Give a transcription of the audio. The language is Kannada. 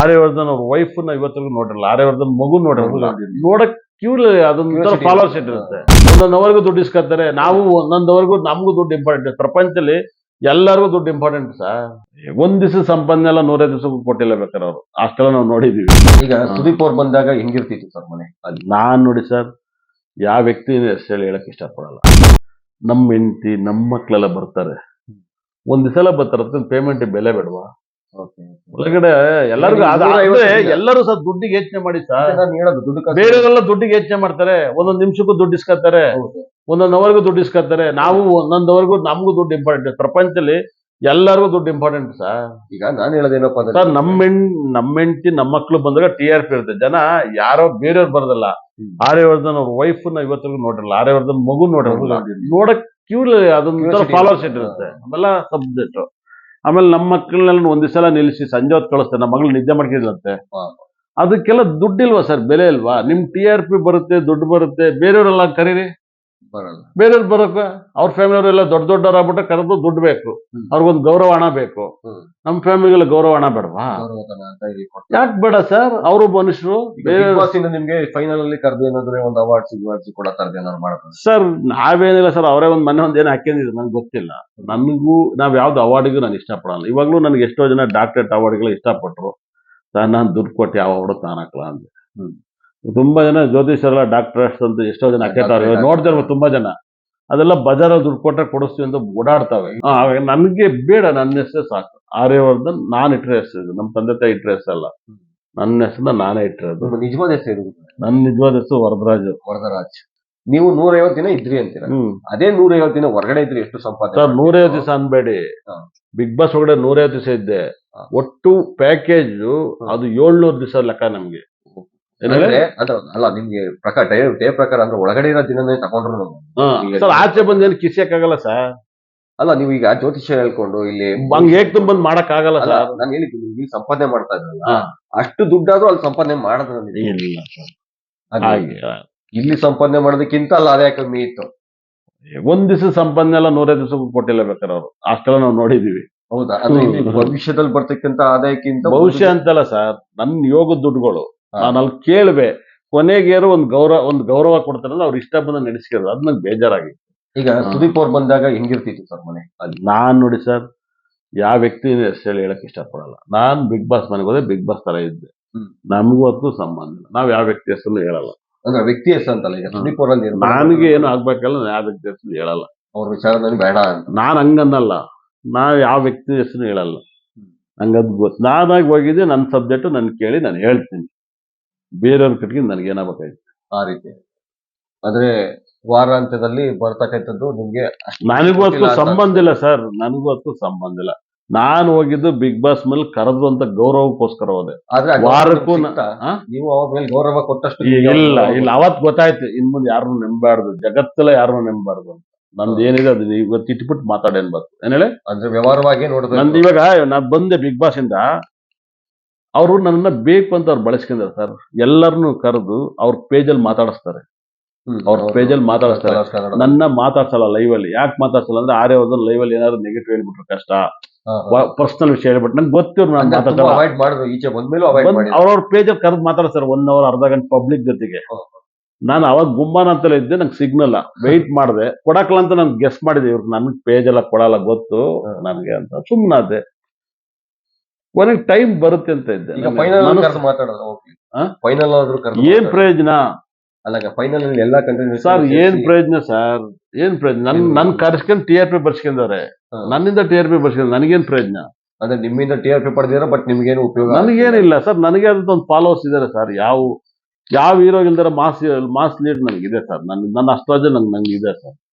ಆರ್ಯವರ್ಧನ್ ಅವ್ರ ವೈಫ್ನ ಇವತ್ತಿಗೂ ನೋಡಿರಲ್ಲ ಆರ್ಯವರ್ಧನ್ ಮಗು ನೋಡಿರಲ್ಲ ನೋಡಕ್ ಕ್ಯೂಲ್ ಅದೊಂಥರ ಫಾಲೋವರ್ಸ್ ಇಟ್ಟಿರುತ್ತೆ. ಒಂದೊಂದವರೆಗೂ ದುಡ್ಡು ಇಸ್ಕೊತಾರೆ ನಾವು ಒಂದೊಂದವರೆಗೂ ನಮಗೂ ದುಡ್ಡು ಇಂಪಾರ್ಟೆಂಟ್ ಪ್ರಪಂಚದಲ್ಲಿ ಎಲ್ಲರಿಗೂ ದುಡ್ಡು ಇಂಪಾರ್ಟೆಂಟ್ ಸರ್ ಒಂದ್ ದಿವಸ ಸಂಪಾದನೆ ಎಲ್ಲ ನೂರೈದು ದಿವಸಕ್ಕೂ ಕೊಟ್ಟಿಲ್ಲ ಬೇಕಾದ್ರೆ ಅವರು. ಅಷ್ಟೆಲ್ಲ ನಾವು ನೋಡಿದೀವಿ. ಈಗ ಸುದೀಪ್ ಅವ್ರು ಬಂದಾಗ ಹೆಂಗಿರ್ತಿತ್ತು ಸರ್ ಮನೆ? ಅಲ್ಲಿ ನಾನ್ ನೋಡಿ ಸರ್ ಯಾವ ವ್ಯಕ್ತಿ ಹೆಸರು ಹೇಳಿ ಹೇಳಕ್ ಇಷ್ಟಪಡಲ್ಲ. ನಮ್ಮ ಹೆಂಡತಿ ನಮ್ಮ ಮಕ್ಕಳೆಲ್ಲ ಬರ್ತಾರೆ. ಒಂದ್ ದಿವಸ ಎಲ್ಲ ಬರ್ತಾರೆ ಪೇಮೆಂಟ್ ಬೆಲೆ ಬೇಡವಾ? ಒಳಗಡೆ ಎಲ್ಲರಿಗೂ ಎಲ್ಲರೂ ಸರ್ ದುಡ್ಡಿಗೆ ಯೋಚನೆ ಮಾಡಿ ಸರ್. ಹೇಳೋದು ದುಡ್ಡು ಬೇರೆಯವರೆಲ್ಲ ದುಡ್ಡಿಗೆ ಯೋಚನೆ ಮಾಡ್ತಾರೆ ಒಂದೊಂದ್ ನಿಮಿಷಕ್ಕೂ ದುಡ್ಡು ಇಸ್ಕೊತಾರೆ. ಒಂದೊಂದ್ ಅವರ್ಗೂ ದುಡ್ಡು ಇಸ್ಕೊತಾರೆ ನಾವು ಒಂದೊಂದವರೆಗೂ ನಮಗೂ ದುಡ್ಡು ಇಂಪಾರ್ಟೆಂಟ್ ಪ್ರಪಂಚದಲ್ಲಿ ಎಲ್ಲರಿಗೂ ದುಡ್ಡು ಇಂಪಾರ್ಟೆಂಟ್ ಸರ್. ಈಗ ನಾನು ಹೇಳೋದೇನಪ್ಪ ಸರ್ ನಮ್ಮ ನಮ್ಮ ಹೆಂಡತಿ ನಮ್ಮ ಮಕ್ಳು ಬಂದಾಗ ಟಿ ಆರ್ ಪಿ ಇರುತ್ತೆ. ಜನ ಯಾರೋ ಬೇರೆಯವ್ರು ಬರೋದಲ್ಲ. ಆರ್ಯವರ್ಧನ್ ಅವ್ರ ವೈಫ್ನ ಇವತ್ತಿಗೂ ನೋಡಿರಲ್ಲ ಆರ್ಯವರ್ಧನ್ ಮಗು ನೋಡಿರಲ್ಲ. ನೋಡಕ್ ಕ್ಯೂ ಅದೊಂದು ಫಾಲೋವರ್ಸ್ ಇರುತ್ತೆ. ಇಟ್ಟಿರುತ್ತೆ. ಆಮೇಲೆ ಸಬ್ಜೆಕ್ಟ್ ಆಮೇಲೆ ನಮ್ಮ ಮಕ್ಕಳನ್ನ ಒಂದ್ ಸಲ ನಿಲ್ಲಿಸಿ ಸಂಜೆ ಹೊತ್ತು ಕಳಿಸ್ತಾರೆ. ನಮ್ಮ ಮಗಳು ನಿದ್ದೆ ಮಾಡ್ಕಿದ್ಲಂತೆ. ಅದಕ್ಕೆಲ್ಲ ದುಡ್ಡಿಲ್ವಾ ಸರ್? ಬೆಲೆ ಇಲ್ವಾ? ನಿಮ್ ಟಿ ಆರ್ ಪಿ ಬರುತ್ತೆ ದುಡ್ಡು ಬರುತ್ತೆ. ಬೇರೆಯವರೆಲ್ಲ ಕರೀರಿ. ಬೇರೆಯವ್ರು ಬರೋಕೆ ಅವ್ರ ಫ್ಯಾಮಿಲಿಯವರೆಲ್ಲ ದೊಡ್ಡ ದೊಡ್ಡವ್ರು ಆಗ್ಬಿಟ್ರೆ ಕರೆದು ದುಡ್ಡು ಬೇಕು. ಅವ್ರಿಗೊಂದು ಗೌರವ ಹಣ ಬೇಕು. ನಮ್ಮ ಫ್ಯಾಮಿಲಿಗೆಲ್ಲ ಗೌರವ ಹಣ ಬೇಡವಾ? ಯಾಕೆ ಬೇಡ ಸರ್? ಅವರು ಮನುಷ್ಯರು ನಿಮ್ಗೆ ಫೈನಲ್ ಅಲ್ಲಿ ಕರೆದು ಏನಾದ್ರೆ ಒಂದು ಅವಾರ್ಡ್ಸ್ ಗಿವಾರ್ಡ್ಸ್ ಕೂಡ ಏನಾದ್ರು ಮಾಡ್ತಾರೆ ಸರ್ ನಾವೇನಿಲ್ಲ ಸರ್ ಅವರೇ ಒಂದ್ ಮನೆ ಒಂದೇನು ಏನೋ ಹಾಕಿದ್ರು ನಂಗೆ ಗೊತ್ತಿಲ್ಲ. ನನಗೂ ನಾವ್ ಯಾವ್ದು ಅವಾರ್ಡ್ಗೂ ನಾನು ಇಷ್ಟಪಡಲ್ಲ. ಇವಾಗ್ಲೂ ನನಗೆ ಎಷ್ಟೋ ಜನ ಡಾಕ್ಟರೇಟ್ ಅವಾರ್ಡ್ಗಳು ಇಷ್ಟಪಟ್ರು. ಸರ್ ನಾನು ದುಡ್ಡು ಕೊಟ್ಟು ಯಾವ ಅವಾರ್ಡು ತಾನಾಕ್ಲಾ ಅಂದೆ. ತುಂಬಾ ಜನ ಜ್ಯೋತಿಷರೆಲ್ಲ ಡಾಕ್ಟರ್ಸ್ ಅಂತ ಎಷ್ಟೋ ಜನ Doctorate ನೋಡ್ತಾರೆ ತುಂಬಾ ಜನ. ಅದೆಲ್ಲ ಬಜಾರ ದುಡ್ಡು ಕೊಟ್ಟರೆ ಕೊಡಿಸ್ತೀವಿ ಅಂತ ಓಡಾಡ್ತಾವೆ. ನನಗೆ ಬೇಡ ನನ್ನ ಹೆಸರು ಸಾಕು. ಆರ್ಯವರ್ಧನ್ ನಾನು ಇಟ್ಟರೆ ಹೆಸರು ನಮ್ಮ ತಂದೆ ತಾಯಿ ಇಟ್ಟರೆ ಹೆಸರಲ್ಲ. ನನ್ನ ಹೆಸರನ್ನ ನಾನೇ ಇಟ್ಟಿರೋದು. ನಿಜವಾದ ಹೆಸರು ನನ್ನ ನಿಜವಾದ ಹೆಸರು ವರದರಾಜ್. ವರದರಾಜ್. ನೀವು ನೂರೈವತ್ತು ದಿನ ಇದ್ರಿ ಅಂತೀರ? ಹ್ಮ್. ಅದೇ ನೂರೈವತ್ತು ದಿನ ಹೊರಗಡೆ ಇದ್ರಿ ಎಷ್ಟು ಸಂಪಾದನೆ ಸರ್ ನೂರೈವತ್ತು? ದಿವಸ ಅನ್ಬೇಡಿ. ಬಿಗ್ ಬಾಸ್ ಒಳಗಡೆ ನೂರೈವತ್ತು ದಿವಸ ಇದ್ದೆ. ಒಟ್ಟು ಪ್ಯಾಕೇಜ್ ಅದು ಏಳ್ನೂರು ದಿವಸ ಲೆಕ್ಕ ನಮ್ಗೆ ಏನ್ ಹೇಳಿ? ಅಂದ್ರೆ ಅದು ಅಲ್ಲ ನಿಮ್ಗೆ ಪ್ರಕಾರ ಡೇ ಪ್ರಕಾರ ಅಂದ್ರೆ ಒಳಗಡೆ ಇರೋ ದಿನನೇ ತಗೊಂಡ್ರು ಸರ್ ಆಚೆ ಬಂದ್ ಏನು ಕಿಸಿಯಕ್ಕಾಗಲ್ಲ ಸರ್? ಅಲ್ಲ ನೀವು ಈಗ ಜ್ಯೋತಿಷ್ಯ ಹೇಳ್ಕೊಂಡು ಇಲ್ಲಿ ಹಂಗ್ ಏಕ್ ತುಂಬ ಬಂದ್ ಮಾಡಕ್ ಆಗಲ್ಲ ಸರ್? ನಾನು ಹೇಳಿದ್ದು ನೀವು ಇಲ್ಲಿ ಸಂಪಾದನೆ ಮಾಡ್ತಾ ಇದ್ರಲ್ಲ ಅಷ್ಟು ದುಡ್ಡಾದ್ರೂ ಅಲ್ಲಿ ಸಂಪಾದನೆ ಮಾಡದ ಇಲ್ಲ. ಸಂಪಾದನೆ ಮಾಡೋದಕ್ಕಿಂತ ಅಲ್ಲ ಅದೇ ಕಮ್ಮಿ ಇತ್ತು. ಒಂದ್ ದಿವಸ ಸಂಪಾದನೆ ಎಲ್ಲ ನೂರೈದು ದಿವಸ ಕೊಟ್ಟಿಲ್ಲ ಬೇಕಾದ್ರೆ ಅವರು. ಅಷ್ಟೆಲ್ಲ ನಾವು ನೋಡಿದೀವಿ. ಹೌದಾ? ಭವಿಷ್ಯದಲ್ಲಿ ಬರ್ತಕ್ಕಂತ ಆದಾಯಕ್ಕಿಂತ ಭವಿಷ್ಯ ಅಂತಲ್ಲ ಸರ್ ನನ್ ಯೋಗ ದುಡ್ಡುಗಳು. ನಾನು ಅಲ್ಲಿ ಕೊನೆಗೆ ಕೊನೆಗೇರು ಒಂದು ಗೌರವ ಒಂದು ಗೌರವ ಕೊಡ್ತಾರಲ್ಲ ಅವ್ರು ಇಷ್ಟ ಬಂದ ನಡೆಸ್ಕೊಳ್ಳೋದು. ಅದ್ ನಂಗೆ ಬೇಜಾರಾಗಿ. ಈಗ ಸುದೀಪ್ ಅವ್ರು ಬಂದಾಗ ಹೆಂಗಿರ್ತಿತ್ತು ಸರ್ ಮನೆ? ಅಲ್ಲಿ ನಾನ್ ನೋಡಿ ಸರ್ ಯಾವ ವ್ಯಕ್ತಿ ಹೆಸರು ಹೇಳಿ ಹೇಳಕ್ ಇಷ್ಟಪಡಲ್ಲ. ನಾನ್ ಬಿಗ್ ಬಾಸ್ ಮನೆಗೆ ಹೋದ್ರೆ ಬಿಗ್ ಬಾಸ್ ತರ ಇದ್ದೆ. ನಮಗೂ ಅದಕ್ಕೂ ಸಂಬಂಧ ಇಲ್ಲ. ನಾವ್ ಯಾವ ವ್ಯಕ್ತಿ ಹೆಸರು ಹೇಳಲ್ಲ. ಅಂದ್ರೆ ವ್ಯಕ್ತಿ ಹೆಸರು ಅಂತಲ್ಲ ಈಗ. ಸುದೀಪ್ ಅವ್ರಲ್ಲಿ ನನಗೆ ಏನು ಆಗ್ಬೇಕಲ್ಲ ನಾನು ಯಾವ ವ್ಯಕ್ತಿ ಹೆಸರು ಹೇಳಲ್ಲ. ಅವ್ರ ವಿಚಾರದಲ್ಲಿ ಬೇಡ ಅಂತ. ನಾನ್ ಹಂಗನ್ನಲ್ಲ. ನಾ ಯಾವ ವ್ಯಕ್ತಿ ಹೆಸರು ಹೇಳಲ್ಲ. ಹಂಗದ್ ನಂಗದ್ ಗೊತ್ತು ನಾನಾಗಿ ಹೋಗಿದ್ದೆ ನನ್ನ ಸಬ್ಜೆಕ್ಟ್ ನನ್ ಕೇಳಿ ನಾನು ಹೇಳ್ತೀನಿ. ಬೇರೆಯವ್ರ ಕಟ್ಟಿಗೆ ನನಗೆ ಏನಾಗಬೇಕಾಯ್ತು? ಆ ರೀತಿ. ಆದ್ರೆ ವಾರಾಂತ್ಯದಲ್ಲಿ ಬರ್ತಕ್ಕಂಥದ್ದು ನಿಮ್ಗೆ ಅಷ್ಟು ನನಗೂ ಅದಕ್ಕೂ ಗೊತ್ತಿಲ್ಲ ಅಂತ ಸಂಬಂಧ ಇಲ್ಲ ಸರ್. ನನಗೂ ಅದಕ್ಕೂ ಸಂಬಂಧ ಇಲ್ಲ. ನಾನು ಹೋಗಿದ್ದು ಬಿಗ್ ಬಾಸ್ ಮೇಲೆ ಕರೆದು ಅಂತ ಗೌರವಕ್ಕೋಸ್ಕರ ಹೋದೆ. ಆದ್ರೆ ಆ ಗೌರವ ವಾರಕ್ಕೂ ನಿಮ್ಗೆ ನ- ಆ? ನೀವು ಅವಾಗ ಮೇಲೆ ಗೌರವ ಕೊಟ್ಟಷ್ಟು ಈ- ನಿಮ್ಗೆ ಇಲ್ಲ ಇಲ್ಲ. ಅವತ್ ಗೊತ್ತಾಯ್ತು ಇನ್ ಮುಂದೆ ಯಾರನ್ನು ನೆಂಬಾರ್ದು ಜಗತ್ತಲ್ಲ ಯಾರನ್ನು ನೆಂಬಾರ್ದು ಅಂತ. ನಮ್ದು ಏನಿದೆ ಅದು ಇವತ್ತು ಇಟ್ಬಿಟ್ಟು ಮಾತಾಡೇನ್ ಬರ್ತು ಏನ್ ಹೇಳಿ? ಅಂದ್ರೆ ವ್ಯವಹಾರವಾಗಿ ನೋಡಿದ್ರೆ ನಂದು ಇವಾಗ ನಾನು ಬಂದೆ ಬಿಗ್ ಬಾಸ್ ಇಂದ ಅವರು ನನ್ನನ್ನು ಬೇಕು ಅಂತ ಅವ್ರು ಬಳಸ್ಕೊಂಡಿದ್ದಾರೆ ಸರ್. ಎಲ್ಲರನ್ನು ಕರೆದು ಅವ್ರ ಪೇಜಲ್ಲಿ ಮಾತಾಡಿಸ್ತಾರೆ. ಅವ್ರ ಪೇಜಲ್ಲಿ ಮಾತಾಡಿಸ್ತಾರೆ. ನನ್ನ ಮಾತಾಡ್ಸಲ್ಲ ಲೈವ್ ಅಲ್ಲಿ. ಯಾಕೆ ಮಾತಾಡ್ಸಲ್ಲ ಅಂದ್ರೆ ಆರೇ ಹೋದ್ರೆ ಲೈವ್ ಅಲ್ಲಿ ಏನಾದ್ರು ನೆಗೆಟಿವ್ ಹೇಳ್ಬಿಟ್ರು ಕಷ್ಟ. ಪರ್ಸನಲ್ ವಿಷಯ ಹೇಳ್ಬಿಟ್ಟು ನಂಗೆ ಗೊತ್ತಿರೋ ನಾನು ಮಾತಾಡ್ತಾರೆ ಅವಾಯ್ಡ್ ಮಾಡಿದ್ರು ಈಚೆ ಬಂದ್ಮೇಲೆ ಅವ್ರವ್ರ ಪೇಜಲ್ಲಿ ಕರೆದು ಮಾತಾಡ್ತಾರೆ ಒನ್ ಅವರ್ ಅರ್ಧ ಗಂಟೆ ಪಬ್ಲಿಕ್ ಜೊತೆಗೆ. ನಾನು ಅವಾಗ ಗುಮ್ಮಾನ ಅಂತಲೇ ಇದ್ದೆ ನಂಗೆ ಸಿಗ್ನಲ್ಲ ವೆಯ್ಟ್ ಮಾಡಿದೆ. ಕೊಡಕ್ಲ ಅಂತ ನಾನು ಗೆಸ್ ಮಾಡಿದೆ. ಇವ್ರು ನನ್ಗೆ ಪೇಜ್ ಎಲ್ಲ ಕೊಡಲ್ಲ ಗೊತ್ತು. ನನಗೆ ಅಂತ. ಸುಮ್ಮನಾದೆ ಕೊನೆಗೆ ಟೈಮ್ ಬರುತ್ತೆ ಅಂತ ಇದ್ದೆ ಈಗ ಫೈನಲ್ ಮನಸ್ಸು- ಕರೆದು ಮಾತಾಡೋದು ಓಕೆ ಆ? ಫೈನಲ್ ಆದ್ರೂ ಕರೆದು ಏನ್ ಮಾತಾಡೋದು. ಪ್ರಯೋಜನ? ಅಲ್ಲ ಫೈನಲ್ ಅಲ್ಲಿ ಎಲ್ಲಾ ಕಂಟೆಂಟ್ ಸರ್ ಏನ್ ಪ್ರಯೋಜನ ಸರ್ ಏನ್ ಪ್ರಯೋಜನ? ನನ್? ನನ್ ಕರ್ಸ್ಕೊಂಡ್ ಟಿ ಆರ್ ಪಿ ಬರ್ಸ್ಕೊಂಡವ್ರೆ. ಹಾ. ನನ್ನಿಂದ ಟಿ ಆರ್ ಪಿ ಬರ್ಸ್ಕೊಂಡ್ ನನಗೇನ್ ಪ್ರಯೋಜನ? ಅಂದ್ರೆ ನಿಮ್ಮಿಂದ ಟಿ ಆರ್ ಪಿ ಪಡೆದಿರೋ ಬಟ್ ನಿಮ್ಗೇನು ಉಪಯೋಗ ನನಗೇನಿಲ್ಲ ಸರ್ ನನಗೆ ಅದಂತ ಒಂದು ಫಾಲೋವರ್ಸ್ ಇದಾರೆ ಸರ್ ಯಾವ ಯಾವ ಹೀರೋ ಇಲ್ದಾರ ಮಾಸ್ ಮಾಸ್ ಲೀಡ್ ನನಗಿದೆ ಸರ್ ನನ್ ನನ್ನ ಅಷ್ಟರಾಜ ನಂಗೆ ನಂಗೆ ಇದೆ ಸರ್